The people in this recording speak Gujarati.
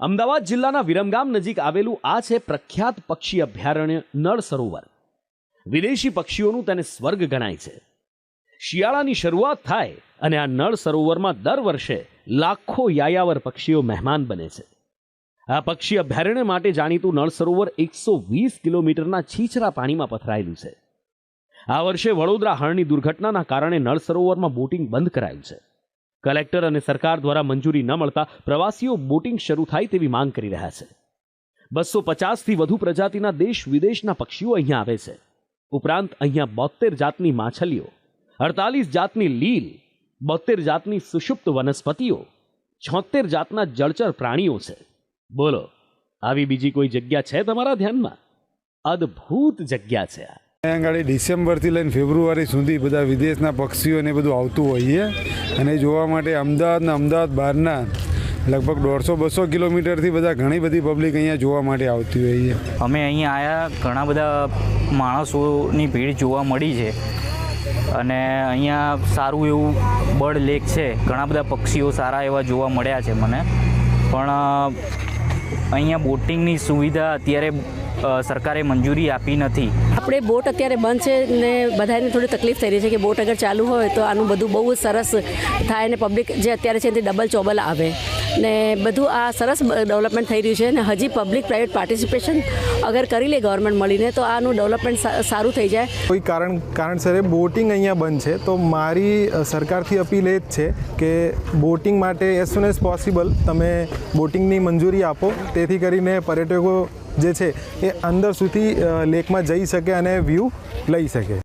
અમદાવાદ જિલ્લાના વિરમગામ નજીક આવેલું આ છે પ્રખ્યાત પક્ષી અભયારણ્ય નળ સરોવર. વિદેશી પક્ષીઓનું તેને સ્વર્ગ ગણાય છે. શિયાળાની શરૂઆત થાય અને આ નળ સરોવરમાં દર વર્ષે લાખો યાયાવર પક્ષીઓ મહેમાન બને છે. આ પક્ષી અભયારણ્ય માટે જાણીતું નળ સરોવર એકસો વીસ કિલોમીટરના છીછરા પાણીમાં પથરાયેલું છે. આ વર્ષે વડોદરા હળની દુર્ઘટનાના કારણે નળ સરોવરમાં બોટિંગ બંધ કરાયું છે. કલેક્ટર અને સરકાર દ્વારા મંજૂરી ન મળતા પ્રવાસીઓ બોટિંગ શરૂ થાય તેવી માંગ કરી રહ્યા છે. બસો પચાસથી વધુ પ્રજાતિના દેશ વિદેશના પક્ષીઓ અહીંયા આવે છે. ઉપરાંત અહીંયા બોતેર જાતની માછલીઓ, અડતાલીસ જાતની લીલ બોતેર જાતની સુષુપ્ત વનસ્પતિઓ છોતેર જાતના જળચર પ્રાણીઓ છે. બોલો, આવી બીજી કોઈ જગ્યા છે તમારા ધ્યાનમાં? અદ્ભુત જગ્યા છે આ. આગળ ડિસેમ્બરથી લઈને ફેબ્રુઆરી સુધી બધા વિદેશના પક્ષીઓ ને બધું આવતું હોઈએ. અને જોવા માટે અમદાવાદ ને અમદાવાદ બહારના લગભગ દોઢસો બસો કિલોમીટરથી બધા ઘણી બધી પબ્લિક અહીંયા જોવા માટે આવતી હોઈએ. અમે અહીંયા આવ્યા ઘણા બધા માણસોની ભીડ જોવા મળી છે. અને અહીંયા સારું એવું બર્ડ લેક છે. ઘણા બધા પક્ષીઓ સારા એવા જોવા મળ્યા છે મને. પણ અહીંયા બોટિંગની સુવિધા અત્યારે સરકારે મંજૂરી આપી નથી. આપણે બોટ અત્યારે બંધ છે ને બધાને થોડી તકલીફ થઈ રહી છે કે બોટ અગર ચાલુ હોય તો આનું બધું બહુ જ સરસ થાય ને પબ્લિક જે અત્યારે છે તે ડબલ ચોબલ આવે. ને બધું આ સરસ ડેવલપમેન્ટ થઈ રહ્યું છે ને હજી પબ્લિક પ્રાઇવેટ પાર્ટિસિપેશન અગર કરી લે ગવર્મેન્ટ મળીને તો આનું ડેવલપમેન્ટ સારું થઈ જાય. કોઈ કારણ કારણસર બોટિંગ અહીંયા બંધ છે. તો મારી સરકારથી અપીલ એ જ છે કે બોટિંગ માટે એઝ સુન એઝ પોસિબલ તમે બોટિંગની મંજૂરી આપો. તેથી કરીને પર્યટકો જે છે એ અંદર સુધી લેકમાં જઈ શકે અને વ્યૂ લઈ શકે.